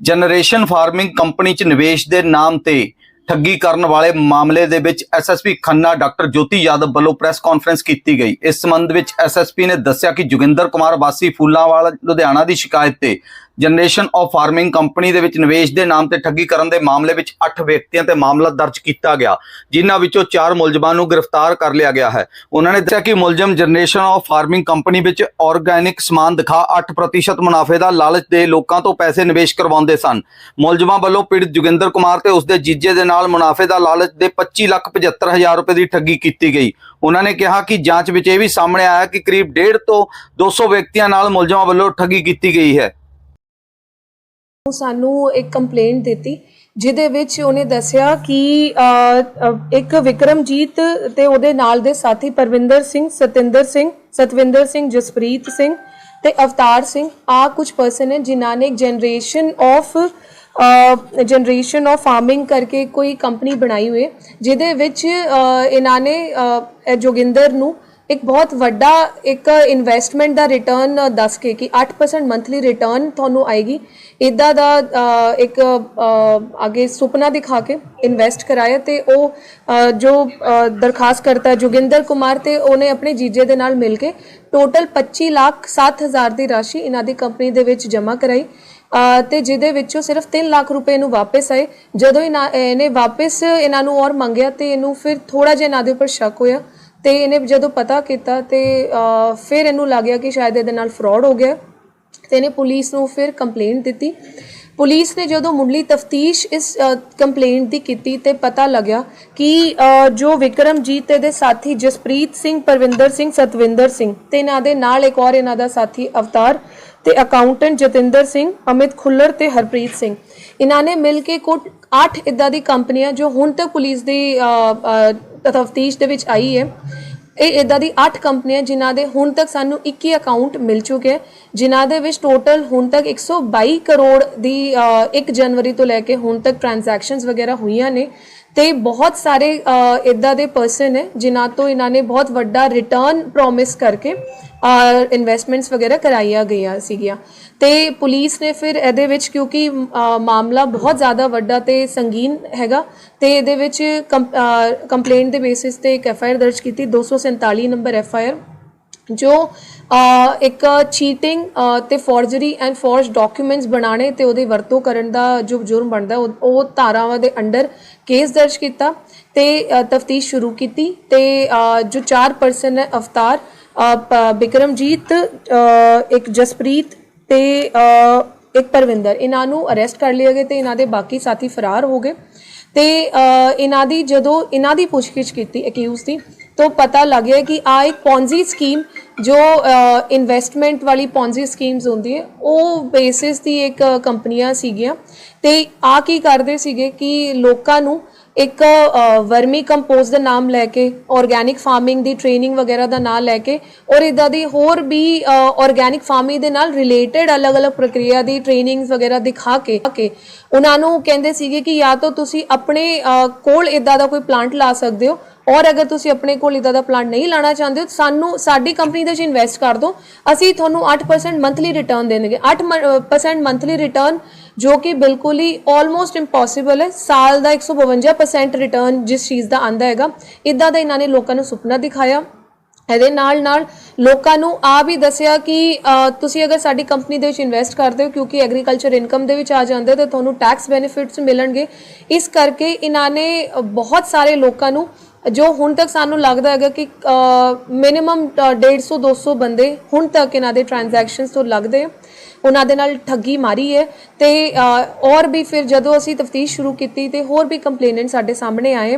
Generation farming company 'ਚ ਨਿਵੇਸ਼ ਦੇ ਨਾਮ ਤੇ ਠੱਗੀ ਕਰਨ ਵਾਲੇ ਮਾਮਲੇ ਦੇ ਵਿੱਚ ਐਸਐਸਪੀ ਖੰਨਾ ਡਾਕਟਰ ਜੋਤੀ ਯਾਦਵ ਵੱਲੋਂ ਪ੍ਰੈਸ ਕਾਨਫਰੰਸ ਕੀਤੀ ਗਈ। ਇਸ ਸੰਬੰਧ ਵਿੱਚ ਐਸਐਸਪੀ ਨੇ ਦੱਸਿਆ ਕਿ ਜੋਗਿੰਦਰ ਕੁਮਾਰ ਵਾਸੀ ਫੂਲਾਂਵਾਲ, ਲੁਧਿਆਣਾ ਦੀ ਸ਼ਿਕਾਇਤ ਤੇ ਜਨਰੇਸ਼ਨ ਆਫ ਫਾਰਮਿੰਗ ਕੰਪਨੀ ਦੇ ਵਿੱਚ ਨਿਵੇਸ਼ ਦੇ ਨਾਮ ਤੇ ਠੱਗੀ ਕਰਨ ਦੇ ਮਾਮਲੇ ਵਿੱਚ 8 ਵਿਅਕਤੀਆਂ ਤੇ ਮਾਮਲਾ ਦਰਜ ਕੀਤਾ ਗਿਆ, ਜਿਨ੍ਹਾਂ ਵਿੱਚੋਂ 4 ਮੁਲਜ਼ਮਾਂ ਨੂੰ ਗ੍ਰਿਫਤਾਰ ਕਰ ਲਿਆ ਗਿਆ ਹੈ। ਉਹਨਾਂ ਨੇ ਦੱਸਿਆ ਕਿ ਮੁਲਜ਼ਮ ਜਨਰੇਸ਼ਨ ਆਫ ਫਾਰਮਿੰਗ ਕੰਪਨੀ ਵਿੱਚ ਆਰਗੈਨਿਕ ਸਮਾਨ ਦਿਖਾ 8% ਮੁਨਾਫੇ ਦਾ ਲਾਲਚ ਦੇ ਲੋਕਾਂ ਤੋਂ ਪੈਸੇ ਨਿਵੇਸ਼ ਕਰਵਾਉਂਦੇ ਸਨ। ਮੁਲਜ਼ਮਾਂ ਵੱਲੋਂ ਪੀੜਤ ਜੋਗਿੰਦਰ ਕੁਮਾਰ ਤੇ ਉਸਦੇ ਜੀਜੇ ਦੇ ਨਾਲ ਮੁਨਾਫੇ ਦਾ ਲਾਲਚ ਦੇ 25 ਲੱਖ 75 ਹਜ਼ਾਰ ਰੁਪਏ ਦੀ ਠੱਗੀ ਕੀਤੀ ਗਈ। ਉਹਨਾਂ ਨੇ ਕਿਹਾ ਕਿ ਜਾਂਚ ਵਿੱਚ ਇਹ ਵੀ ਸਾਹਮਣੇ ਆਇਆ ਕਿ ਕਰੀਬ 1.5 ਤੋਂ 200 ਵਿਅਕਤੀਆਂ ਨਾਲ ਮੁਲਜ਼ਮਾਂ ਵੱਲੋਂ ਠੱਗੀ ਕੀਤੀ ਗਈ ਹੈ। ਨੂੰ ਸਾਨੂੰ ਇੱਕ ਕੰਪਲੇਂਟ ਦਿੱਤੀ, ਜਿਹਦੇ ਵਿੱਚ ਉਹਨੇ ਦੱਸਿਆ ਕਿ ਇੱਕ ਵਿਕਰਮਜੀਤ ਤੇ ਉਹਦੇ ਨਾਲ ਦੇ ਸਾਥੀ ਪਰਵਿੰਦਰ ਸਿੰਘ, ਸਤਿੰਦਰ ਸਿੰਘ, ਸਤਵਿੰਦਰ ਸਿੰਘ, ਜਸਪ੍ਰੀਤ ਸਿੰਘ ਤੇ ਅਵਤਾਰ ਸਿੰਘ ਆ ਕੁਝ ਪਰਸਨ ਨੇ ਜਿਨ੍ਹਾਂ ਨੇ ਇੱਕ generation of generation of farming ਕਰਕੇ ਕੋਈ ਕੰਪਨੀ ਬਣਾਈ ਹੋਈ ਜਿਹਦੇ ਵਿੱਚ ਇਹਨਾਂ ਨੇ ਜੋਗਿੰਦਰ ਨੂੰ ਇੱਕ ਬਹੁਤ ਵੱਡਾ ਇੱਕ ਇਨਵੈਸਟਮੈਂਟ ਦਾ ਰਿਟਰਨ ਦੱਸ ਕੇ ਕਿ 8% ਮੰਥਲੀ ਰਿਟਰਨ ਤੁਹਾਨੂੰ ਆਏਗੀ। ਇਦਾਂ ਦਾ ਇੱਕ ਅੱਗੇ ਸੁਪਨਾ ਦਿਖਾ ਕੇ ਇਨਵੈਸਟ ਕਰਾਇਆ ਤੇ ਉਹ ਜੋ ਦਰਖਾਸਤ ਕਰਤਾ ਜੋਗਿੰਦਰ ਕੁਮਾਰ ਤੇ ਉਹਨੇ ਆਪਣੇ ਜੀਜੇ ਦੇ ਨਾਲ ਮਿਲ ਕੇ ਟੋਟਲ 25 ਲੱਖ 7000 ਦੀ ਰਾਸ਼ੀ ਇਹਨਾਂ ਦੀ ਕੰਪਨੀ ਦੇ ਵਿੱਚ ਜਮ੍ਹਾਂ ਕਰਾਈ। ਅ, ਤੇ ਜਿਹਦੇ ਵਿੱਚੋਂ ਸਿਰਫ 3 ਲੱਖ ਰੁਪਏ ਨੂੰ ਵਾਪਸ ਆਏ। ਜਦੋਂ ਇਹਨਾਂ ਇਹਨੇ ਵਾਪਸ ਇਹਨਾਂ ਨੂੰ ਔਰ ਮੰਗਿਆ ਤੇ ਇਹਨੂੰ ਫਿਰ ਥੋੜਾ ਜਿਹਾ ਇਹਨਾਂ ਦੇ ਉੱਪਰ ਸ਼ੱਕ ਹੋਇਆ ਤੇ ਇਹਨੇ ਜਦੋਂ ਪਤਾ ਕੀਤਾ ਤੇ ਫਿਰ ਇਹਨੂੰ ਲੱਗਿਆ ਕਿ ਸ਼ਾਇਦ ਇਹਦੇ ਨਾਲ ਫਰਾਡ ਹੋ ਗਿਆ। ਤੇ ਇਹਨੇ ਪੁਲਿਸ ਨੂੰ ਫਿਰ ਕੰਪਲੇਂਟ ਦਿੱਤੀ। ਪੁਲਿਸ ਨੇ ਜਦੋਂ ਮੁੱਢਲੀ ਤਫਤੀਸ਼ ਇਸ ਕੰਪਲੇਂਟ ਦੀ ਕੀਤੀ ਤੇ ਪਤਾ ਲੱਗਿਆ ਕਿ ਜੋ ਵਿਕਰਮਜੀਤ ਤੇ ਦੇ ਸਾਥੀ ਜਸਪ੍ਰੀਤ ਸਿੰਘ, ਪਰਵਿੰਦਰ ਸਿੰਘ, ਸਤਵਿੰਦਰ ਸਿੰਘ ਤੇ ਇਹਨਾਂ ਦੇ ਨਾਲ ਇੱਕ ਹੋਰ ਇਹਨਾਂ ਦਾ ਸਾਥੀ ਅਵਤਾਰ ਤੇ ਅਕਾਊਂਟੈਂਟ ਜਤਿੰਦਰ ਸਿੰਘ, ਅਮਿਤ ਖੁੱਲਰ ਤੇ ਹਰਪ੍ਰੀਤ ਸਿੰਘ। ਇਹਨਾਂ ਨੇ ਮਿਲ ਕੇ ਕੁੱਲ 8 ਇਦਾਂ ਦੀ ਕੰਪਨੀਆਂ ਜੋ ਹੁਣ ਤੱਕ ਪੁਲਿਸ ਦੀ ਤਫਤੀਸ਼ ਦੇ ਵਿੱਚ ਆਈ ਹੈ। ਇਹ ਇਦਾਂ ਦੀ 8 ਕੰਪਨੀਆਂ ਜਿਨ੍ਹਾਂ ਦੇ ਹੁਣ ਤੱਕ ਸਾਨੂੰ 21 ਅਕਾਊਂਟ ਮਿਲ ਚੁੱਕੇ ਹੈ ਜਿਨ੍ਹਾਂ ਦੇ ਵਿੱਚ ਟੋਟਲ ਹੁਣ ਤੱਕ 122 ਕਰੋੜ ਦੀ ਅ, 1 ਜਨਵਰੀ ਤੋਂ ਲੈ ਕੇ ਹੁਣ ਤੱਕ ਟ੍ਰਾਂਜੈਕਸ਼ਨਸ ਵਗੈਰਾ ਹੋਈਆਂ ਨੇ ਤੇ ਬਹੁਤ ਸਾਰੇ ਇਦਾਂ ਦੇ ਪਰਸਨ ਹੈ ਜਿਨ੍ਹਾਂ ਤੋਂ ਇਹਨਾਂ ਨੇ ਬਹੁਤ ਵੱਡਾ ਰਿਟਰਨ ਪ੍ਰੋਮਿਸ ਕਰਕੇ ਇਨਵੈਸਟਮੈਂਟਸ ਵਗੈਰਾ ਕਰਾਈਆਂ ਗਈਆਂ ਸੀਗੀਆਂ। ਤੇ ਪੁਲਿਸ ਨੇ ਫਿਰ ਇਹਦੇ ਵਿੱਚ ਕਿਉਂਕਿ ਮਾਮਲਾ ਬਹੁਤ ਜ਼ਿਆਦਾ ਵੱਡਾ ਤੇ ਸੰਗੀਨ ਹੈਗਾ, ਤੇ ਇਹਦੇ ਵਿੱਚ ਕੰਪਲੇਂਟ ਦੇ ਬੇਸਿਸ ਤੇ ਇੱਕ ਐਫ ਆਈ ਆਰ ਦਰਜ ਕੀਤੀ 247 ਨੰਬਰ ਐਫ ਆਈ ਆਰ ਜੋ ਇੱਕ ਚੀਟਿੰਗ ਤੇ ਫੋਰਜਰੀ ਐਂਡ ਫੋਰਜ ਡਾਕੂਮੈਂਟਸ ਬਣਾਉਣੇ ਤੇ ਉਹਦੀ ਵਰਤੋਂ ਕਰਨ ਦਾ ਜੋ ਜੁਰਮ ਬਣਦਾ, ਉਹ ਉਹ ਧਾਰਾਵਾਂ ਦੇ ਅੰਡਰ ਕੇਸ ਦਰਜ ਕੀਤਾ ਤੇ ਤਫਤੀਸ਼ ਸ਼ੁਰੂ ਕੀਤੀ ਤੇ ਜੋ ਚਾਰ ਪਰਸਨ ਹੈ ਅਵਤਾਰ ਬਿਕਰਮਜੀਤ ਇੱਕ ਜਸਪ੍ਰੀਤ ਤੇ ਇੱਕ ਪਰਵਿੰਦਰ। ਇਹਨਾਂ ਨੂੰ ਅਰੈਸਟ ਕਰ ਲਿਆ ਗਿਆ ਤੇ ਇਹਨਾਂ ਦੇ ਬਾਕੀ ਸਾਥੀ ਫਰਾਰ ਹੋ ਗਏ। ਤੇ ਇਹਨਾਂ ਦੀ ਜਦੋਂ ਇਹਨਾਂ ਦੀ ਪੁੱਛਗਿੱਛ ਕੀਤੀ ਅਕਿਊਜ਼ ਦੀ, ਤੋਂ ਪਤਾ ਲੱਗਿਆ ਕਿ ਆ ਇੱਕ ਪੌਂਜ਼ੀ ਸਕੀਮ ਜੋ ਇਨਵੈਸਟਮੈਂਟ ਵਾਲੀ ਪੌਂਜ਼ੀ ਸਕੀਮਸ ਹੁੰਦੀ ਹੈ, ਉਹ ਬੇਸਿਸ ਦੀ ਇੱਕ ਕੰਪਨੀਆਂ ਸੀਗੀਆਂ। ਤੇ ਆ ਕੀ ਕਰਦੇ ਸੀਗੇ ਕਿ ਲੋਕਾਂ ਨੂੰ ਇੱਕ ਵਰਮੀ ਕੰਪੋਸਟ ਦਾ ਨਾਮ ਲੈ ਕੇ ਆਰਗੈਨਿਕ ਫਾਰਮਿੰਗ ਦੀ ਟ੍ਰੇਨਿੰਗ ਵਗੈਰਾ ਦਾ ਨਾਮ ਲੈ ਕੇ ਔਰ ਇਦਾਂ ਦੀ ਹੋਰ ਵੀ ਆਰਗੈਨਿਕ ਫਾਰਮਿੰਗ ਦੇ ਨਾਲ ਰਿਲੇਟਡ ਅਲੱਗ-ਅਲੱਗ ਪ੍ਰਕਿਰਿਆ ਦੀ ਟ੍ਰੇਨਿੰਗਸ ਵਗੈਰਾ ਦਿਖਾ ਕੇ ਉਹਨਾਂ ਨੂੰ ਕਹਿੰਦੇ ਸੀਗੇ ਕਿ ਜਾਂ ਤਾਂ ਤੁਸੀਂ ਆਪਣੇ ਕੋਲ ਇਦਾਂ ਦਾ ਕੋਈ ਪਲਾਂਟ ਲਾ ਸਕਦੇ ਹੋ ਔਰ ਅਗਰ ਤੁਸੀਂ ਆਪਣੇ ਕੋਲ ਇਦਾਂ ਦਾ ਪਲਾਂਟ ਨਹੀਂ ਲਾਣਾ ਚਾਹੁੰਦੇ ਹੋ ਸਾਨੂੰ, ਸਾਡੀ ਕੰਪਨੀ ਦੇ ਵਿੱਚ ਇਨਵੈਸਟ ਕਰ ਦਿਓ। ਅਸੀਂ ਤੁਹਾਨੂੰ 8% ਮੰਥਲੀ ਰਿਟਰਨ ਦੇਣਗੇ। 8% ਮੰਥਲੀ ਰਿਟਰਨ ਜੋ ਕਿ ਬਿਲਕੁਲ ਹੀ ਆਲਮੋਸਟ ਇੰਪੋਸੀਬਲ ਹੈ। ਸਾਲ ਦਾ 152% ਰਿਟਰਨ ਜਿਸ ਚੀਜ਼ ਦਾ ਆਂਦਾ ਹੈਗਾ ਇਦਾਂ ਦਾ ਇਹਨਾਂ ਨੇ ਲੋਕਾਂ ਨੂੰ ਸੁਪਨਾ ਦਿਖਾਇਆ। ਇਹਦੇ ਨਾਲ ਨਾਲ ਲੋਕਾਂ ਨੂੰ ਆ ਵੀ ਦੱਸਿਆ ਕਿ ਤੁਸੀਂ ਅਗਰ ਸਾਡੀ ਕੰਪਨੀ ਦੇ ਵਿੱਚ ਇਨਵੈਸਟ ਕਰਦੇ ਹੋ, ਕਿਉਂਕਿ ਐਗਰੀਕਲਚਰ ਇਨਕਮ ਦੇ ਵਿੱਚ ਆ ਜਾਂਦੇ, ਤਾਂ ਤੁਹਾਨੂੰ ਟੈਕਸ ਬੈਨੀਫਿਟਸ ਮਿਲਣਗੇ। ਇਸ ਕਰਕੇ ਇਹਨਾਂ ਨੇ ਬਹੁਤ ਸਾਰੇ ਲੋਕਾਂ ਨੂੰ, ਜੋ ਹੁਣ ਤੱਕ ਸਾਨੂੰ ਲੱਗਦਾ ਹੈਗਾ ਕਿ ਮਿਨੀਮਮ 150 200 ਬੰਦੇ ਹੁਣ ਤੱਕ ਇਹਨਾਂ ਦੇ ਟ੍ਰਾਂਜੈਕਸ਼ਨਸ ਤੋਂ ਲੱਗਦੇ ਆ। ਉਹਨਾਂ ਦੇ ਨਾਲ ਠੱਗੀ ਮਾਰੀ ਹੈ ਤੇ ਅ, ਔਰ ਵੀ ਫਿਰ ਜਦੋਂ ਅਸੀਂ ਤਫਤੀਸ਼ ਸ਼ੁਰੂ ਕੀਤੀ ਤੇ ਹੋਰ ਵੀ ਕੰਪਲੇਨੈਂਟ ਸਾਡੇ ਸਾਹਮਣੇ ਆਏ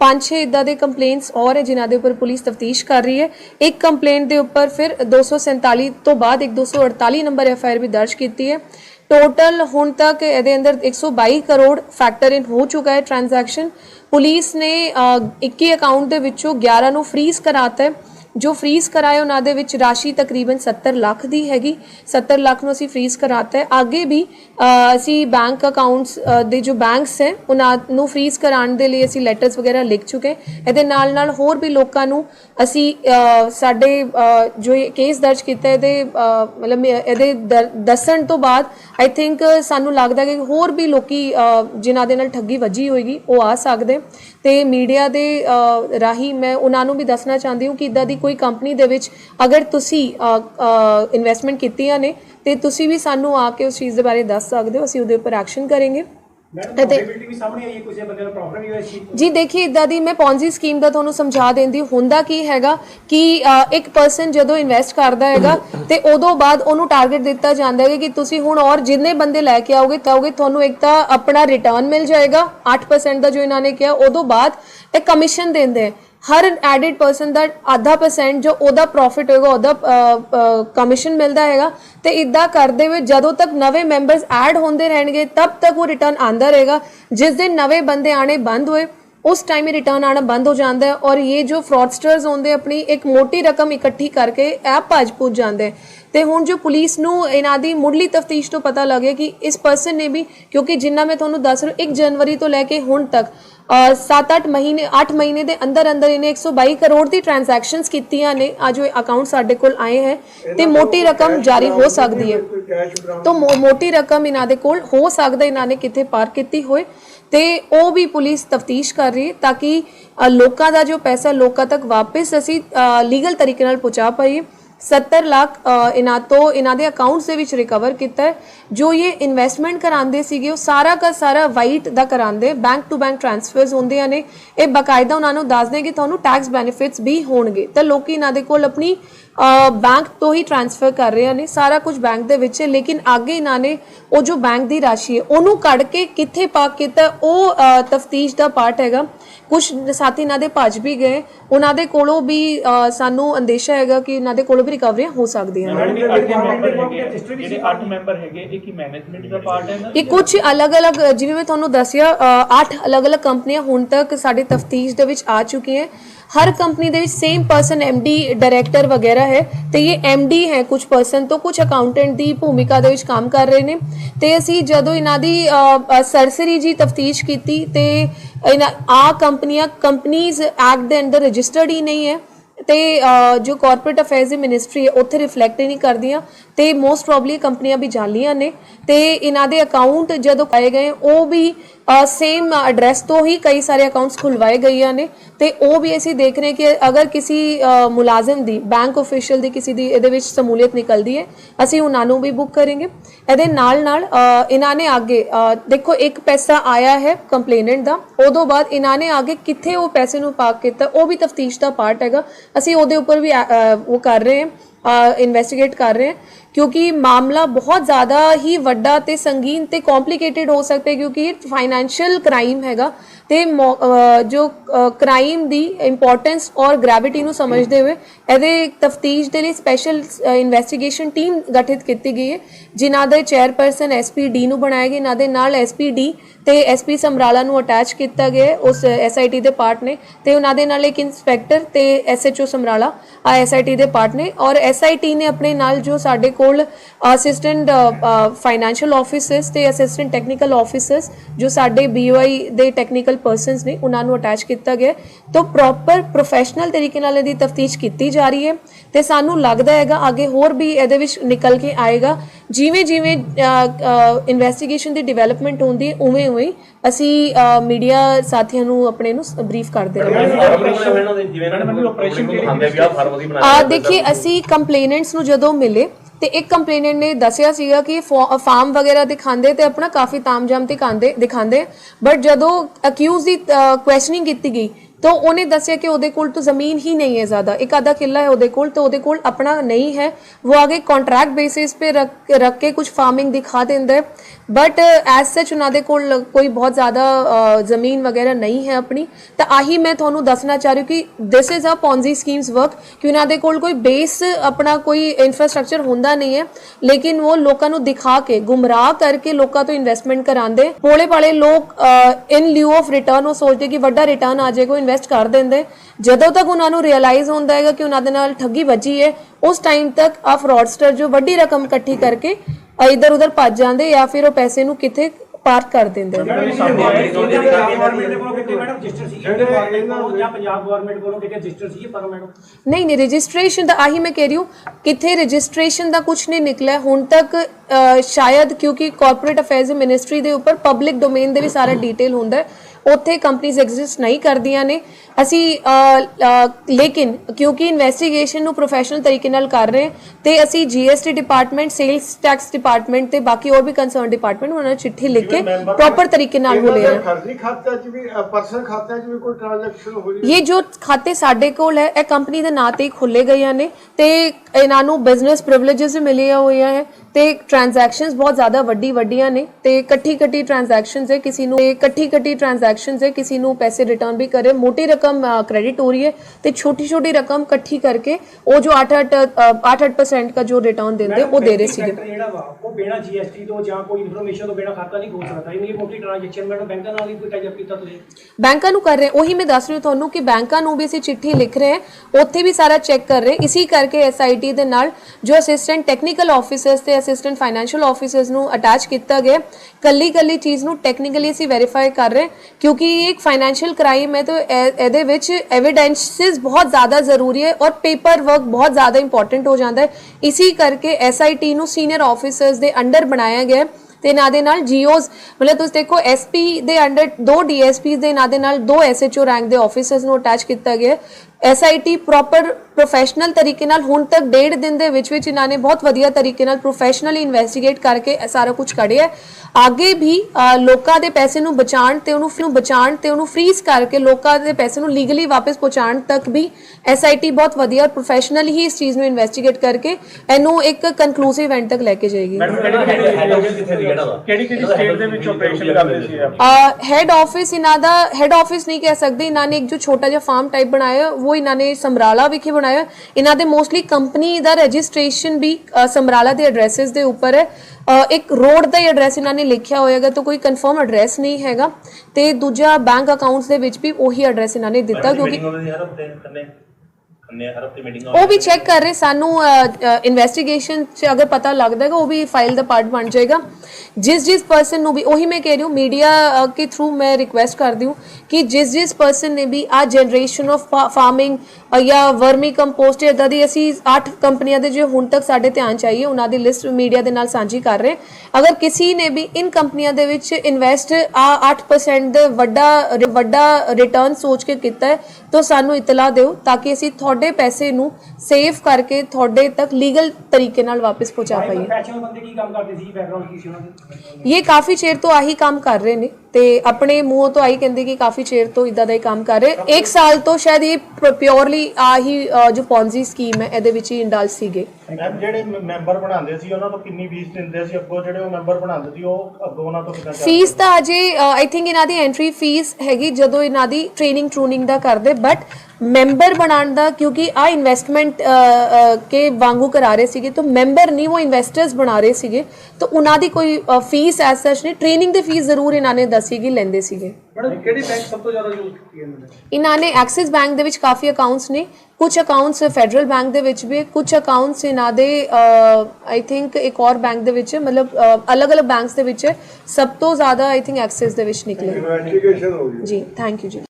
ਪੰਜ ਛੇ ਇਦਾਂ ਦੇ ਕੰਪਲੇਂਟਸ ਔਰ ਹੈ ਜਿਨ੍ਹਾਂ ਦੇ ਉੱਪਰ ਪੁਲਿਸ ਤਫਤੀਸ਼ ਕਰ ਰਹੀ ਹੈ। ਇੱਕ ਕੰਪਲੇਂਟ ਦੇ ਉੱਪਰ ਫਿਰ 247 ਤੋਂ ਬਾਅਦ ਇੱਕ 248 ਨੰਬਰ ਐਫ ਆਈ ਆਰ ਵੀ ਦਰਜ ਕੀਤੀ ਹੈ। ਟੋਟਲ ਹੁਣ ਤੱਕ ਇਹਦੇ ਅੰਦਰ 122 ਕਰੋੜ ਫੈਕਟਰ ਇਨ ਹੋ ਚੁੱਕਾ ਹੈ ਟ੍ਰਾਂਜੈਕਸ਼ਨ ਪੁਲਿਸ ਨੇ ਅ, 21 ਅਕਾਊਂਟ ਦੇ ਵਿੱਚੋਂ 11 ਨੂੰ ਫ੍ਰੀਜ਼ ਕਰਾਤਾ ਹੈ। ਜੋ ਫ੍ਰੀਜ਼ ਕਰਾਇਆ ਉਹਨਾਂ ਦੇ ਵਿੱਚ ਰਾਸ਼ੀ ਤਕਰੀਬਨ 70 ਲੱਖ ਦੀ ਹੈਗੀ। 70 ਲੱਖ ਨੂੰ ਅਸੀਂ ਫ੍ਰੀਜ਼ ਕਰਾਤਾ ਹੈ। ਅੱਗੇ ਵੀ ਅਸੀਂ ਬੈਂਕ ਅਕਾਊਂਟਸ ਦੇ ਜੋ ਬੈਂਕਸ ਹੈ ਉਹਨਾਂ ਨੂੰ ਫ੍ਰੀਜ਼ ਕਰਾਉਣ ਦੇ ਲਈ ਅਸੀਂ ਲੈਟਰਸ ਵਗੈਰਾ ਲਿਖ ਚੁੱਕੇ ਇਹਦੇ ਨਾਲ ਨਾਲ ਹੋਰ ਵੀ ਲੋਕਾਂ ਨੂੰ ਅਸੀਂ ਸਾਡੇ ਜੋ ਇਹ ਕੇਸ ਦਰਜ ਕੀਤਾ ਇਹਦੇ ਅ, ਮਤਲਬ ਮੇ- ਇਹਦੇ ਦਰ- ਦੱਸਣ ਤੋਂ ਬਾਅਦ ਆਈ ਥਿੰਕ ਸਾਨੂੰ ਲੱਗਦਾ ਕਿ ਹੋਰ ਵੀ ਲੋਕੀ ਅ, ਜਿਨ੍ਹਾਂ ਦੇ ਨਾਲ ਠੱਗੀ ਵੱਜੀ ਹੋਏਗੀ ਉਹ ਆ ਸਕਦੇ। ਤੇ ਮੀਡੀਆ ਦੇ ਰਾਹੀਂ ਮੈਂ ਉਹਨਾਂ ਨੂੰ ਵੀ ਦੱਸਣਾ ਚਾਹੁੰਦੀ ਹਾਂ ਕਿ ਇਦਾਂ ਦੀ ਕੋਈ ਕੰਪਨੀ ਦੇ ਵਿੱਚ ਅਗਰ ਤੁਸੀਂ ਇਨਵੈਸਟਮੈਂਟ ਕੀਤੀਆਂ ਨੇ ਤੇ ਤੁਸੀਂ ਵੀ ਸਾਨੂੰ ਆ ਕੇ ਉਸ ਚੀਜ਼ ਦੇ ਬਾਰੇ ਦੱਸ ਸਕਦੇ ਹੋ ਅਸੀਂ ਉਹਦੇ ਉੱਪਰ ਐਕਸ਼ਨ ਕਰਾਂਗੇ ਜੀ ਦੇਖਿਏ ਇਦਾਂ ਦੀ ਮੈਂ ਪੌਂਜੀ ਸਕੀਮ ਦਾ ਤੁਹਾਨੂੰ ਸਮਝਾ ਦਿੰਦੀ। ਹੁੰਦਾ ਕੀ ਹੈਗਾ ਕਿ ਇੱਕ ਪਰਸਨ ਜਦੋਂ ਇਨਵੈਸਟ ਕਰਦਾ ਹੈਗਾ ਤੇ ਉਦੋਂ ਬਾਅਦ ਉਹਨੂੰ ਟਾਰਗੇਟ ਦਿੱਤਾ ਜਾਂਦਾ ਹੈ ਕਿ ਤੁਸੀਂ ਹੁਣ ਔਰ ਜਿੰਨੇ ਬੰਦੇ ਲੈ ਕੇ ਆਓਗੇ ਤਾਓਗੇ ਤੁਹਾਨੂੰ ਇੱਕ ਤਾਂ ਆਪਣਾ ਰਿਟਰਨ ਮਿਲ ਜਾਏਗਾ 8% ਦਾ ਜੋ ਇਹਨਾਂ ਨੇ ਕਿਹਾ ਉਦੋਂ ਬਾਅਦ ਇਹ ਕਮਿਸ਼ਨ ਦਿੰਦੇ ਹੈ ਹਰ ਐਡਿਡ ਪਰਸਨ ਦਾ ਆਧਾ ਪਰਸੈਂਟ ਜੋ ਉਹਦਾ ਪ੍ਰੋਫਿਟ ਹੋਏਗਾ, ਉਹਦਾ ਕਮਿਸ਼ਨ ਮਿਲਦਾ ਹੈਗਾ। ਤੇ ਇਦਾਂ ਕਰਦੇ ਹੋਏ ਜਦੋਂ ਤੱਕ ਨਵੇਂ ਮੈਂਬਰਸ ਐਡ ਹੁੰਦੇ ਰਹਿਣਗੇ, ਤਬ ਤੱਕ ਉਹ ਰਿਟਰਨ ਆਂਦਾ ਰਹੇਗਾ। ਜਿਸ ਦਿਨ ਨਵੇਂ ਬੰਦੇ ਆਣੇ ਬੰਦ ਹੋਏ ਉਸ ਟਾਈਮ ਹੀ ਰਿਟਰਨ ਆਣਾ ਬੰਦ ਹੋ ਜਾਂਦਾ ਹੈ ਔਰ ਇਹ ਜੋ ਫਰਾਡਸਟਰਸ ਹੁੰਦੇ ਆਪਣੀ ਇੱਕ ਮੋਟੀ ਰਕਮ ਇਕੱਠੀ ਕਰਕੇ ਐਪ ਭੱਜ ਪੁੱਜ ਜਾਂਦੇ ਤੇ ਹੁਣ ਜੋ ਪੁਲਿਸ ਨੂੰ ਇਹਨਾਂ ਦੀ ਮੁੱਢਲੀ ਤਫਤੀਸ਼ ਤੋਂ ਪਤਾ ਲੱਗਿਆ ਕਿ ਇਸ ਪਰਸਨ ਨੇ ਵੀ ਕਿਉਂਕਿ ਜਿੰਨਾ ਮੈਂ ਤੁਹਾਨੂੰ ਦੱਸ ਰਹੀ 1 ਜਨਵਰੀ ਤੋਂ ਲੈ ਕੇ ਹੁਣ ਤੱਕ 7-8 ਮਹੀਨੇ 8 ਮਹੀਨੇ ਦੇ ਅੰਦਰ ਅੰਦਰ ਇਹਨੇ 122 ਕਰੋੜ ਦੀ ਟ੍ਰਾਂਜੈਕਸ਼ਨਸ ਕੀਤੀਆਂ ਨੇ। ਅੱਜ ਉਹ ਅਕਾਊਂਟ ਸਾਡੇ ਕੋਲ ਆਏ ਹੈ ਤੇ ਮੋਟੀ ਰਕਮ ਜਾਰੀ ਹੋ ਸਕਦੀ ਹੈ। ਤਾਂ ਮੋਟੀ ਰਕਮ ਇਹਨਾਂ ਦੇ ਕੋਲ ਹੋ ਸਕਦਾ ਇਹਨਾਂ ਨੇ ਕਿਤੇ ਪਾਰ ਕੀਤੀ ਹੋਏ। ਤੇ ਉਹ ਵੀ ਪੁਲਿਸ ਤਫਤੀਸ਼ ਕਰ ਰਹੀ ਹੈ ਤਾਂ ਕਿ ਲੋਕਾਂ ਦਾ ਜੋ ਪੈਸਾ ਲੋਕਾਂ ਤੱਕ ਵਾਪਸ ਅਸੀਂ ਲੀਗਲ ਤਰੀਕੇ ਨਾਲ ਪਹੁੰਚਾ ਪਾਈਏ। 70 ਲੱਖ ਇਹਨਾਂ ਤੋਂ ਇਹਨਾਂ ਦੇ ਅਕਾਊਂਟਸ ਦੇ ਵਿੱਚ ਰਿਕਵਰ ਕੀਤਾ ਜੋ ਇਹ ਇਨਵੈਸਟਮੈਂਟ ਕਰਾਉਂਦੇ ਸੀਗੇ, ਉਹ ਸਾਰਾ ਦਾ ਸਾਰਾ ਵਾਈਟ ਦਾ ਕਰਾਉਂਦੇ। ਬੈਂਕ ਟੂ ਬੈਂਕ ਟ੍ਰਾਂਸਫਰਸ ਹੁੰਦੀਆਂ ਨੇ। ਇਹ ਬਕਾਇਦਾ ਉਹਨਾਂ ਨੂੰ ਦੱਸਦੇ ਕਿ ਤੁਹਾਨੂੰ ਟੈਕਸ ਬੈਨੀਫਿਟਸ ਵੀ ਹੋਣਗੇ। ਤਾਂ ਲੋਕੀ ਇਹਨਾਂ ਦੇ ਕੋਲ ਆਪਣੀ ਬੈਂਕ ਤੋਂ ਹੀ ਟ੍ਰਾਂਸਫਰ ਕਰ ਰਹੇ ਨੇ ਸਾਰਾ ਕੁਝ ਬੈਂਕ ਦੇ ਵਿੱਚ ਹੈ ਲੇਕਿਨ ਅੱਗੇ ਇਹਨਾਂ ਨੇ ਉਹ ਜੋ ਬੈਂਕ ਦੀ ਰਾਸ਼ੀ ਹੈ ਉਹਨੂੰ ਕੱਢ ਕੇ ਕਿੱਥੇ ਪਾਕ ਕੀਤਾ ਉਹ ਤਫਤੀਸ਼ ਦਾ ਪਾਰਟ ਹੈਗਾ। ਕੁਝ ਸਾਥੀ ਇਹਨਾਂ ਦੇ ਭੱਜ ਵੀ ਗਏ ਉਹਨਾਂ ਦੇ ਕੋਲੋਂ ਵੀ ਸਾਨੂੰ ਅੰਦੇਸ਼ਾ ਹੈਗਾ ਕਿ ਇਹਨਾਂ ਦੇ ਕੋਲੋਂ ਵੀ ਰਿਕਵਰੀਆਂ ਹੋ ਸਕਦੀਆਂ ਨੇ। ਮੈਡਮ, ਜਿਹੜੇ ਇਹ ਅੱਠ ਮੈਂਬਰ ਮੈਂਬਰ ਹੈਗੇ ਰਜਿਸਟਰ ਵੀ ਜਿਹੜੇ ਸੀ। 8 ਮੈਂਬਰ ਹੈਗੇ ਇਹ ਕੀ ਮੈਨੇਜਮੈਂਟ ਦਾ ਪਾਰਟ ਹੈ ਨਾ ਇਹ ਕੁਝ ਅਲੱਗ-ਅਲੱਗ ਜਿਵੇਂ ਮੈਂ ਤੁਹਾਨੂੰ ਦੱਸਿਆ 8 ਅਲੱਗ-ਅਲੱਗ ਕੰਪਨੀਆਂ ਹੁਣ ਤੱਕ ਸਾਡੇ ਤਫਤੀਸ਼ ਦੇ ਵਿੱਚ ਆ ਚੁੱਕੀਆਂ। ਹਰ ਕੰਪਨੀ ਦੇ ਵਿੱਚ ਸੇਮ ਪਰਸਨ ਡੀ ਡਾਇਰੈਕਟਰ ਵਗੈਰਾ ਹੈ ਤੇ ਇਹ ਡੀ ਹੈ ਕੁਝ ਪਰਸਨ ਤੋਂ, ਕੁਝ ਅਕਾਊਂਟੈਂਟ ਦੀ ਭੂਮਿਕਾ ਦੇ ਵਿੱਚ ਕੰਮ ਕਰ ਰਹੇ ਨੇ। ਤੇ ਅਸੀਂ ਜਦੋਂ ਇਹਨਾਂ ਦੀ ਸਰਸਰੀ ਜੀ ਤਫਤੀਸ਼ ਕੀਤੀ ਤੇ ਇਹਨਾਂ, ਆ ਕੰਪਨੀਆਂ, ਕੰਪਨੀਜ਼ ਐਕਟ ਦੇ ਅੰਦਰ ਰਜਿਸਟਰਡ ਹੀ ਨਹੀਂ ਹੈ ਤੇ ਜੋ ਕਾਰਪੋਰੇਟ ਅਫੇਅਰਸ ਦੀ ਮਿਨਿਸਟਰੀ ਹੈ, ਉੱਥੇ ਰਿਫਲੈਕਟ ਹੀ ਨਹੀਂ ਕਰਦੀਆਂ ਤੇ ਮੋਸਟ ਪ੍ਰੋਬਬਲੀ ਕੰਪਨੀਆਂ ਵੀ ਜਾਲੀਆਂ ਨੇ ਤੇ ਇਹਨਾਂ ਦੇ ਅਕਾਊਂਟ ਜਦੋਂ ਪਾਏ ਗਏ, ਉਹ ਵੀ ਸੇਮ ਐਡਰੈਸ ਤੋਂ ਹੀ ਕਈ ਸਾਰੇ ਅਕਾਊਂਟਸ ਖੁਲਵਾਏ ਗਈਆਂ ਨੇ ਤੇ ਉਹ ਵੀ ਅਸੀਂ ਦੇਖ ਰਹੇ ਕਿ ਅਗਰ ਕਿਸੇ ਮੁਲਾਜ਼ਮ ਦੀ ਬੈਂਕ ਅਫੀਸ਼ੀਅਲ ਦੀ ਕਿਸੇ ਦੀ ਇਹਦੇ ਵਿੱਚ ਸਮੂਲੀਅਤ ਨਿਕਲਦੀ ਹੈ ਅਸੀਂ ਉਹਨਾਂ ਨੂੰ ਵੀ ਬੁੱਕ ਕਰਾਂਗੇ। ਇਹਦੇ ਨਾਲ ਨਾਲ ਇਹਨਾਂ ਨੇ ਅੱਗੇ ਅ, ਦੇਖੋ ਇੱਕ ਪੈਸਾ ਆਇਆ ਹੈ ਕੰਪਲੇਨੈਂਟ ਦਾ ਉਦੋਂ ਬਾਅਦ ਇਹਨਾਂ ਨੇ ਅੱਗੇ ਕਿੱਥੇ ਉਹ ਪੈਸੇ ਨੂੰ ਪਾਕ ਕੀਤਾ ਉਹ ਵੀ ਤਫਤੀਸ਼ ਦਾ ਪਾਰਟ ਹੈਗਾ। ਅਸੀਂ ਉਹਦੇ ਉੱਪਰ ਵੀ ਉਹ ਕਰ ਰਹੇ ਹਾਂ ਇਨਵੈਸਟੀਗੇਟ ਕਰ ਰਹੇ ਹਾਂ। ਕਿਉਂਕਿ ਮਾਮਲਾ ਬਹੁਤ ਜ਼ਿਆਦਾ ਹੀ ਵੱਡਾ ਤੇ ਸੰਗੀਨ ਤੇ ਕੰਪਲਿਕੇਟਿਡ ਹੋ ਸਕਦਾ ਹੈ ਕਿਉਂਕਿ ਇਹ ਫਾਈਨੈਂਸ਼ੀਅਲ ਕ੍ਰਾਈਮ ਹੈਗਾ ਤੇ ਮੌ- ਜੋ ਕ੍ਰਾਈਮ ਦੀ ਇੰਪੋਰਟੈਂਸ ਔਰ ਗ੍ਰੈਵਿਟੀ ਨੂੰ ਸਮਝਦੇ ਹੋਏ ਇਹਦੇ ਤਫਤੀਸ਼ ਦੇ ਲਈ ਸਪੈਸ਼ਲ ਇਨਵੈਸਟੀਗੇਸ਼ਨ ਟੀਮ ਗਠਿਤ ਕੀਤੀ ਗਈ ਹੈ ਜਿਨ੍ਹਾਂ ਦੇ ਚੇਅਰਪਰਸਨ ਐਸਪੀਡੀ ਨੂੰ ਬਣਾਇਆ ਗਿਆ ਇਹਨਾਂ ਦੇ ਨਾਲ ਐਸਪੀਡੀ ਤੇ ਐਸਪੀ ਸਮਰਾਲਾ ਨੂੰ ਅਟੈਚ ਕੀਤਾ ਗਿਆ ਹੈ, ਉਸ ਐਸਆਈਟੀ ਦੇ ਪਾਰਟ ਨੇ ਤੇ ਉਹਨਾਂ ਦੇ ਨਾਲ ਇੱਕ ਇਨਸਪੈਕਟਰ ਤੇ ਐਸਐਚਓ ਸਮਰਾਲਾ ਆ ਐਸਆਈਟੀ ਦੇ ਪਾਰਟ ਨੇ ਔਰ ਐਸਆਈਟੀ ਨੇ ਆਪਣੇ ਨਾਲ ਜੋ ਸਾਡੇ ਕੋਲ ਅਸਿਸਟੈਂਟ ਫਾਈਨੈਂਸ਼ੀਅਲ ਆਫਿਸਰਸ ਤੇ ਅਸਿਸਟੈਂਟ ਟੈਕਨੀਕਲ ਆਫਿਸਰਸ ਜੋ ਸਾਡੇ ਬੀਓਆਈ ਦੇ ਟੈਕਨੀਕਲ ਪਰਸਨਸ ਨੇ ਉਹਨਾਂ ਨੂੰ ਅਟੈਚ ਕੀਤਾ ਗਿਆ। ਤਾਂ ਪ੍ਰੋਪਰ ਪ੍ਰੋਫੈਸ਼ਨਲ ਤਰੀਕੇ ਨਾਲ ਇਹਦੀ ਤਫਤੀਸ਼ ਕੀਤੀ ਜਾ ਰਹੀ ਹੈ ਤੇ ਸਾਨੂੰ ਲੱਗਦਾ ਹੈਗਾ ਅੱਗੇ ਹੋਰ ਵੀ ਇਹਦੇ ਵਿੱਚ ਨਿਕਲ ਕੇ ਆਏਗਾ। ਜਿਵੇਂ ਜਿਵੇਂ ਇਨਵੈਸਟੀਗੇਸ਼ਨ ਦੀ ਡਿਵੈਲਪਮੈਂਟ ਹੁੰਦੀ ਹੈ ਉਵੇਂ ਉਵੇਂ ਅਸੀਂ ਮੀਡੀਆ ਸਾਥੀਆਂ ਨੂੰ ਆਪਣੇ ਨੂੰ ਬਰੀਫ ਕਰਦੇ ਰਹਾਂਗੇ। ਆਪਰੇਸ਼ਨ ਕਿਹੜੀ ਆ ਦੇਖਿਏ ਅਸੀਂ ਕੰਪਲੇਨੈਂਟਸ ਨੂੰ ਜਦੋਂ ਮਿਲੇ ਤੇ ਇੱਕ ਕੰਪਲੇਨੈਂਟ ਨੇ ਦੱਸਿਆ ਸੀਗਾ ਕਿ ਫਾਰਮ ਵਗੈਰਾ ਦਿਖਾਉਂਦੇ ਤੇ ਆਪਣਾ ਕਾਫੀ ਤਾਮਜਾਮ ਤੇ ਕਾਂਦੇ ਦਿਖਾਉਂਦੇ। ਬਟ ਜਦੋਂ ਅਕਿਊਜ਼ ਦੀ ਕੁਐਸਚਨਿੰਗ ਕੀਤੀ ਗਈ, ਤਾਂ ਉਹਨੇ ਦੱਸਿਆ ਕਿ ਉਹਦੇ ਕੋਲ ਤਾਂ ਜ਼ਮੀਨ ਹੀ ਨਹੀਂ ਹੈ ਜ਼ਿਆਦਾ। ਇੱਕ ਅੱਧਾ ਕਿੱਲਾ ਹੈ ਉਹਦੇ ਕੋਲ, ਤਾਂ ਉਹਦੇ ਕੋਲ ਆਪਣਾ ਨਹੀਂ ਹੈ। ਉਹ ਆਗੇ ਕੰਟਰੈਕਟ ਬੇਸਿਸ ਤੇ ਰੱਖ ਕੇ ਕੁਝ ਫਾਰਮਿੰਗ ਦਿਖਾ ਦਿੰਦਾ ਬਟ ਐਸ ਸੱਚ ਉਹਨਾਂ ਦੇ ਕੋਲ ਕੋਈ ਬਹੁਤ ਜ਼ਿਆਦਾ ਜ਼ਮੀਨ ਵਗੈਰਾ ਨਹੀਂ ਹੈ ਆਪਣੀ ਤਾਂ ਆਹੀ ਮੈਂ ਤੁਹਾਨੂੰ ਦੱਸਣਾ ਚਾਹ ਰਹੀ ਹਾਂ ਕਿ this is a ponzi schemes work ਕਿ ਉਹਨਾਂ ਦੇ ਕੋਲ ਕੋਈ ਬੇਸ ਆਪਣਾ ਕੋਈ ਇਨਫਰਾਸਟ੍ਰਕਚਰ ਹੁੰਦਾ ਨਹੀਂ ਹੈ ਲੇਕਿਨ ਉਹ ਲੋਕਾਂ ਨੂੰ ਦਿਖਾ ਕੇ ਗੁੰਮਰਾਹ ਕਰਕੇ ਲੋਕਾਂ ਤੋਂ ਇਨਵੈਸਟਮੈਂਟ ਕਰਾਉਂਦੇ ਪੋਲੇ ਭਾਲੇ ਲੋਕ ਇਨ ਲਿਊ ਆਫ ਰਿਟਰਨ ਉਹ ਸੋਚਦੇ ਕਿ ਵੱਡਾ ਰਿਟਰਨ ਆ ਜਾਏਗਾ ਇਨਵੈਸਟ ਕਰ ਦਿੰਦੇ ਜਦੋਂ ਤੱਕ ਉਹਨਾਂ ਨੂੰ ਰਿਅਲਾਈਜ਼ ਹੁੰਦਾ ਹੈਗਾ ਕਿ ਉਹਨਾਂ ਦੇ ਨਾਲ ਠੱਗੀ ਵੱਜੀ ਹੈ ਉਸ ਟਾਈਮ ਤੱਕ ਆ ਫਰਾਡਸਟਰ ਜੋ ਵੱਡੀ ਰਕਮ ਇਕੱਠੀ ਕਰਕੇ ਇਧਰ ਉਧਰ ਭੱਜ ਜਾਂਦੇ ਜਾਂ ਫਿਰ ਉਹ ਪੈਸੇ ਨੂੰ ਕਿਤੇ ਪਾਰਕ ਕਰ ਦਿੰਦੇ? ਨੇ ਗਵਰਨਮੈਂਟ ਦੇ ਕੋਲੋਂ ਕਿਤੇ ਮੈਡਮ ਰਜਿਸਟਰ ਸੀ ਜਿਹੜੇ ਗਵਰਨਮੈਂਟ ਕੋਲੋਂ ਜਾਂ ਪੰਜਾਬ ਗਵਰਨਮੈਂਟ ਕੋਲੋਂ ਕਿਤੇ ਰਜਿਸਟਰ ਸੀ ਪਰ ਮੈਡਮ? ਨਹੀਂ ਨਹੀਂ ਰਜਿਸਟ੍ਰੇਸ਼ਨ ਦਾ ਆਹੀ ਮੈਂ ਕਹਿ ਰਹੀ ਹੂੰ ਕਿਥੇ ਰਜਿਸਟ੍ਰੇਸ਼ਨ ਦਾ ਕੁਝ ਨਹੀਂ ਨਿਕਲਿਆ। ਹੁਣ ਤੱਕ ਸ਼ਾਇਦ ਕਿਉਂਕਿ ਕਾਰਪੋਰੇਟ ਅਫੇਅਰਸ ਮਿਨਿਸਟਰੀ ਦੇ ਉੱਪਰ ਪਬਲਿਕ ਡੋਮੇਨ ਦੇ ਵੀ ਸਾਰਾ ਡੀਟੇਲ ਹੁੰਦਾ ਹੈ ਉੱਥੇ ਕੰਪਨੀਆਂ ਐਗਜ਼ਿਸਟ ਨਹੀਂ ਕਰਦੀਆਂ ਨੇ। ਅਸੀਂ ਲੇਕਿਨ ਕਿਉਂਕਿ ਇਨਵੈਸਟੀਗੇਸ਼ਨ ਨੂੰ ਪ੍ਰੋਫੈਸ਼ਨਲ ਤਰੀਕੇ ਨਾਲ ਕਰ ਰਹੇ ਤੇ ਅਸੀਂ GST department sales tax department ਤੇ ਬਾਕੀ ਹੋਰ ਵੀ ਕੰਸਰਨ ਡਿਪਾਰਟਮੈਂਟ ਉਹਨਾਂ ਨੂੰ ਚਿੱਠੀ ਲਿਖ ਕੇ ਪ੍ਰੋਪਰ ਤਰੀਕੇ ਨਾਲ ਹੋ ਲੈ ਰਹੇ। ਹਾਂ ਖਰਚੀ ਖਾਤੇ 'ਚ ਵੀ ਪਰਸਨਲ ਖਾਤੇ 'ਚ ਵੀ ਕੋਈ ਟ੍ਰਾਂਜੈਕਸ਼ਨ ਹੋਈ ਇਹ ਜੋ ਖਾਤੇ ਸਾਡੇ ਕੋਲ ਹੈ ਇਹ ਕੰਪਨੀ ਦੇ ਨਾਂ ਤੇ ਖੁੱਲੇ ਗਏ ਨੇ ਤੇ ਇਹਨਾਂ ਨੂੰ ਬਿਜ਼ਨਸ ਪ੍ਰਿਵਿਲੇजेस ਵੀ ਮਿਲੀਆਂ ਹੋਈਆਂ ਹੈ ਤੇ ਟ੍ਰਾਂਜੈਕਸ਼ਨਸ ਬਹੁਤ ਜ਼ਿਆਦਾ ਵੱਡੀ ਵੱਡੀਆਂ ਨੇ ਤੇ ਇਕੱਠੀ ਇਕੱਠੀ ਟ੍ਰਾਂਜੈਕਸ਼ਨਸ ਹੈ ਕਿਸੇ ਨੂੰ ਇਕੱਠੀ ਇਕੱਠੀ ਟ੍ਰਾਂਜੈਕਸ਼ਨਸ ਹੈ ਕਿਸੇ ਨੂੰ ਪੈਸੇ ਰਿਟਰਨ ਵੀ ਕਰੇ ਮੋਟੀ ਰਕਮ ਕ੍ਰੈਡਿਟ ਹੋ ਰਹੀ ਹੈ ਤੇ ਛੋਟੀ ਛੋਟੀ ਰਕਮ ਇਕੱਠੀ ਕਰਕੇ ਉਹ ਜੋ 8-8 8-8% ਦਾ ਜੋ ਰਿਟਰਨ ਦਿੰਦੇ ਉਹ ਦੇ ਰਹੇ ਸੀਗੇ। ਜਿਹੜਾ ਵਾ ਉਹ ਬਿਨਾ ਜੀਐਸਟੀ ਤੋਂ ਜਾਂ ਕੋਈ ਇਨਫੋਰਮੇਸ਼ਨ ਤੋਂ ਬਿਨਾ ਖਾਤਾ ਨਹੀਂ ਖੋਲ ਸਕਦਾ। ਇਹਨੀ ਮੋਟੀ ਟ੍ਰਾਂਜੈਕਸ਼ਨ ਮੈਡਮ ਬੈਂਕਾਂ ਨਾਲ ਵੀ ਕੋਈ ਟਾਈਪ ਕੀਤਾ ਤੁਸੀਂ? ਬੈਂਕਾਂ ਨੂੰ ਕਰ ਰਹੇ ਉਹੀ ਮੈਂ ਦੱਸ ਰਹੀ ਹਾਂ ਤੁਹਾਨੂੰ ਕਿ ਬੈਂਕਾਂ ਨੂੰ ਵੀ ਅਸੀਂ ਚਿੱਠੀ ਲਿਖ ਰਹੇ ਹਾਂ ਉੱਥੇ ਵੀ ਸਾਰਾ ਚੈੱਕ ਕਰ ਰਹੇ ਇਸੇ ਕਰਕੇ ਐਸਆਈਟੀ ਦੇ ਨਾਲ ਜੋ ਅਸਿਸਟੈਂਟ ਟੈਕਨੀਕਲ ਆਫੀਸਰਸ ਤੇ ਅਸਿਸਟੈਂਟ ਫਾਈਨੈਂਸ਼ੀਅਲ ਆਫੀਸਰਸ ਨੂੰ ਅਟੈਚ ਕੀਤਾ ਗਿਆ ਕੱਲੀ ਕੱਲੀ ਚੀਜ਼ ਨੂੰ ਟੈਕਨੀਕਲੀ ਅਸੀਂ ਵੈਰੀਫਾਈ ਕਰ ਰਹੇ ਕਿਉਂਕਿ ਇਹ ਇੱਕ ਫਾਈਨੈਂਸ਼ੀਅਲ ਕ੍ਰਾਈਮ ਹੈ ਤਾਂ ਇਹ- ਇਹਦੇ ਵਿੱਚ ਐਵੀਡੈਂਸਸ ਬਹੁਤ ਜ਼ਿਆਦਾ ਜ਼ਰੂਰੀ ਹੈ ਔਰ ਪੇਪਰ ਵਰਕ ਬਹੁਤ ਜ਼ਿਆਦਾ ਇੰਪੋਰਟੈਂਟ ਹੋ ਜਾਂਦਾ ਹੈ। ਇਸੇ ਕਰਕੇ ਐਸਆਈਟੀ ਨੂੰ ਸੀਨੀਅਰ ਆਫੀਸਰਸ ਦੇ ਅੰਡਰ ਬਣਾਇਆ ਗਿਆ ਹੈ ਤੇ ਨਾਲ ਦੇ ਨਾਲ ਜੀਓਜ਼ ਮਤਲਬ ਤੁਸੀਂ ਦੇਖੋ ਐਸਪੀ ਦੇ ਅੰਡਰ ਦੋ ਡੀਐਸਪੀ ਦੇ ਨਾਲ ਦੇ ਨਾਲ ਦੋ ਐਸਐਚਓ ਰੈਂਕ ਦੇ ਆਫੀਸਰਸ ਨੂੰ ਅਟੈਚ ਕੀਤਾ ਗਿਆ ਐਸਆਈਟੀ ਪ੍ਰੋਪਰ ਪ੍ਰੋਫੈਸ਼ਨਲ ਤਰੀਕੇ ਨਾਲ ਹੁਣ ਤੱਕ ਡੇਢ ਦਿਨ ਦੇ ਵਿੱਚ ਵਿੱਚ ਇਹਨਾਂ ਨੇ ਬਹੁਤ ਵਧੀਆ ਤਰੀਕੇ ਨਾਲ ਪ੍ਰੋਫੈਸ਼ਨਲੀ ਇਨਵੈਸਟੀਗੇਟ ਕਰਕੇ ਇਹ ਸਾਰਾ ਕੁਝ ਕੱਢਿਆ। ਅੱਗੇ ਵੀ ਲੋਕਾਂ ਦੇ ਪੈਸੇ ਨੂੰ ਬਚਾਉਣ ਤੇ ਉਹਨੂੰ ਨੂੰ ਬਚਾਉਣ ਤੇ ਉਹਨੂੰ ਫ੍ਰੀਜ਼ ਕਰਕੇ ਲੋਕਾਂ ਦੇ ਪੈਸੇ ਨੂੰ ਲੀਗਲੀ ਵਾਪਸ ਪਹੁੰਚਾਉਣ ਤੱਕ ਵੀ ਐਸਆਈਟੀ ਬਹੁਤ ਵਧੀਆ ਪ੍ਰੋਫੈਸ਼ਨਲੀ ਹੀ ਇਸ ਚੀਜ਼ ਨੂੰ ਇਨਵੈਸਟੀਗੇਟ ਕਰਕੇ ਇਹਨੂੰ ਇੱਕ ਕਨਕਲੂਸਿਵ ਐਂਡ ਤੱਕ ਲੈ ਕੇ ਜਾਏਗੀ। ਮੈਡਮ ਕਿਹੜੀ ਕਿਹੜੀ ਸਟੇਟ ਦੇ ਵਿੱਚ ਆਪਰੇਸ਼ਨ ਕਰਦੇ ਸੀ ਹੈਡ ਆਫਿਸ ਇਹਨਾਂ ਦਾ ਹੈਡ ਆਫਿਸ ਨਹੀਂ ਕਹਿ ਸਕਦੇ ਇਹਨਾਂ ਨੇ ਇੱਕ ਜੋ ਛੋਟਾ ਜਿਹਾ ਫਾਰਮ ਟਾਈਪ ਬਣਾਇਆ ਉਹ ਇਹਨਾਂ ਨੇ ਸਮਰਾਲਾ ਵਿਖੇ ਬਣਾਇਆ। ਇਹਨਾਂ ਦੇ ਮੋਸਟਲੀ ਕੰਪਨੀ ਦਾ ਰਜਿਸਟ੍ਰੇਸ਼ਨ ਵੀ ਸਮਰਾਲਾ ਦੇ ਐਡਰੈਸਸ ਦੇ ਉੱਪਰ ਹੈ। ਇੱਕ ਰੋਡ ਦਾ ਹੀ ਐਡਰੈਸ ਇਹਨਾਂ ਨੇ ਲਿਖਿਆ ਹੋਏਗਾ ਤਾਂ ਕੋਈ ਕਨਫਰਮ ਐਡਰੈਸ ਨਹੀਂ ਹੈਗਾ। ਤੇ ਦੂਜਾ ਬੈਂਕ ਅਕਾਊਂਟਸ ਦੇ ਵਿੱਚ ਵੀ ਉਹੀ ਐਡਰੈਸ ਇਹਨਾਂ ਨੇ ਦਿੱਤਾ ਕਿਉਂਕਿ ਹਰ ਹਫ਼ਤੇ ਮੀਟਿੰਗ ਉਹ ਵੀ ਚੈੱਕ ਕਰ ਰਹੇ ਸਾਨੂੰ ਇਨਵੈਸਟੀਗੇਸ਼ਨ ਚ ਅਗਰ ਪਤਾ ਲੱਗਦਾ ਹੈਗਾ ਉਹ ਵੀ ਫਾਈਲ ਦਾ ਪਾਰਟ ਬਣ ਜਾਏਗਾ। ਜਿਸ ਜਿਸ ਪਰਸਨ ਨੂੰ ਵੀ ਉਹੀ ਮੈਂ ਕਹਿ ਰਹੀ ਹੂੰ ਮੀਡੀਆ ਕੇ ਥਰੂ ਮੈਂ ਰਿਕੁਐਸਟ ਕਰਦੀ ਹੂੰ ਕਿ ਜਿਸ ਜਿਸ ਪਰਸਨ ਨੇ ਵੀ ਆ ਜਨਰੇਸ਼ਨ ਆਫ ਫਾਰਮਿੰਗ ਜਾਂ ਵਰਮੀ ਕੰਪੋਸਟ ਇਦਾਂ ਦੀ ਅਸੀਂ 8 ਕੰਪਨੀਆਂ ਦੇ ਜੋ ਹੁਣ ਤੱਕ ਸਾਡੇ ਧਿਆਨ ਚਾਹੀਏ ਉਹਨਾਂ ਦੀ ਲਿਸਟ ਮੀਡੀਆ ਦੇ ਨਾਲ ਸਾਂਝੀ ਕਰ ਰਹੇ ਅਗਰ ਕਿਸੇ ਨੇ ਵੀ ਇਨ ਕੰਪਨੀਆਂ ਦੇ ਵਿੱਚ ਇਨਵੈਸਟ ਆ 8% ਦੇ ਵੱਡਾ ਵੱਡਾ ਰਿਟਰਨ ਸੋਚ ਕੇ ਕੀਤਾ ਹੈ ਤਾਂ ਸਾਨੂੰ ਇਤਲਾ ਦਿਓ ਤਾਂ ਕਿ ਅਸੀਂ ਤੁਹਾਡੇ ਪੈਸੇ ਨੂੰ ਸੇਵ ਕਰਕੇ ਤੁਹਾਡੇ ਤੱਕ ਲੀਗਲ ਤਰੀਕੇ ਨਾਲ ਵਾਪਸ ਪਹੁੰਚਾ ਪਾਈਏ। ਪ੍ਰੋਫੈਸ਼ਨਲ ਬੰਦੇ ਕੀ ਕੰਮ ਕਰਦੇ ਸੀ ਬੈਕਗ੍ਰਾਉਂਡ ਕੀ ਸੀ ਉਹਨਾਂ ਦਾ? ਇਹ ਕਾਫੀ ਚਿਰ ਤੋਂ ਆਹੀ ਕੰਮ ਕਰ ਰਹੇ ਨੇ ਤੇ ਆਪਣੇ ਮੂੰਹ ਤੋਂ ਆਹੀ ਕਹਿੰਦੇ ਕਿ ਕਾਫੀ ਚਿਰ ਤੋਂ ਇਦਾਂ ਦਾ ਹੀ ਕੰਮ ਕਰ ਰਹੇ। ਇੱਕ ਸਾਲ ਤੋਂ ਸ਼ਾਇਦ ਇਹ ਪਿਓਰਲੀ ਆਹੀ ਜੋ ਪੌਂਜੀ ਸਕੀਮ ਹੈ ਇਹਦੇ ਵਿੱਚ ਹੀ ਇੰਡਲਜ ਸੀਗੇ। ਮੈਮ ਜਿਹੜੇ ਮੈਂਬਰ ਬਣਾਉਂਦੇ ਸੀ ਉਹਨਾਂ ਤੋਂ ਕਿੰਨੀ ਫੀਸ ਦਿੰਦੇ ਸੀ? ਅੱਗੋਂ ਜਿਹੜੇ ਉਹ ਮੈਂਬਰ ਬਣਾਉਂਦੇ ਸੀ ਉਹ ਅੱਗੋਂ ਉਹਨਾਂ ਤੋਂ ਕਿੰਨਾ charge ਫੀਸ ਤਾਂ ਅਜੇ ਆਈ ਥਿੰਕ ਇਹਨਾਂ ਦੀ ਐਂਟਰੀ ਫੀਸ ਹੈਗੀ ਜਦੋਂ ਇਹਨਾਂ ਦੀ ਟ੍ਰੇਨਿੰਗ ਟਰੂਨਿੰਗ ਦਾ ਕਰਦੇ ਬਟ ਮੈਂਬਰ ਬਣਾਉਣ ਦਾ ਕਿਉਂਕਿ ਆ ਇਨਵੈਸਟਮੈਂਟ ਕੇ ਵਾਂਗੂ ਕਰਾ ਰਹੇ ਸੀਗੇ ਤਾਂ ਮੈਂਬਰ ਨਹੀਂ ਉਹ ਇਨਵੈਸਟਰਸ ਬਣਾ ਰਹੇ ਸੀਗੇ। ਤਾਂ ਉਹਨਾਂ ਦੀ ਕੋਈ ਫੀਸ ਐਸ ਸੱਚ ਨਹੀਂ ਟ੍ਰੇਨਿੰਗ ਦੀ ਫੀਸ ਜ਼ਰੂਰ ਇਹਨਾਂ ਨੇ ਦੱਸੀ ਕਿ ਲੈਂਦੇ ਸੀਗੇ। ਮੈਡਮ ਕਿਹੜੀ ਬੈਂਕ ਸਭ ਤੋਂ ਜ਼ਿਆਦਾ ਯੂਜ਼ ਕੀਤੀ ਇਹਨਾਂ ਨੇ? ਇਹਨਾਂ ਨੇ ਐਕਸਿਸ ਬੈਂਕ ਦੇ ਵਿੱਚ ਕਾਫੀ ਅਕਾਊਂਟਸ ਨੇ ਕੁਝ ਅਕਾਊਂਟਸ ਫੈਡਰਲ ਬੈਂਕ ਦੇ ਵਿੱਚ ਵੀ ਕੁਝ ਅਕਾਊਂਟਸ ਇਹਨਾਂ ਦੇ ਆਈ ਥਿੰਕ ਇੱਕ ਹੋਰ ਬੈਂਕ ਦੇ ਵਿੱਚ ਮਤਲਬ ਅਲੱਗ-ਅਲੱਗ ਬੈਂਕਸ ਦੇ ਵਿੱਚ। ਸਭ ਤੋਂ ਜ਼ਿਆਦਾ ਆਈ ਥਿੰਕ ਐਕਸਿਸ ਦੇ ਵਿੱਚ ਨਿਕਲੇ। ਜੀ ਥੈਂਕ ਯੂ ਜੀ।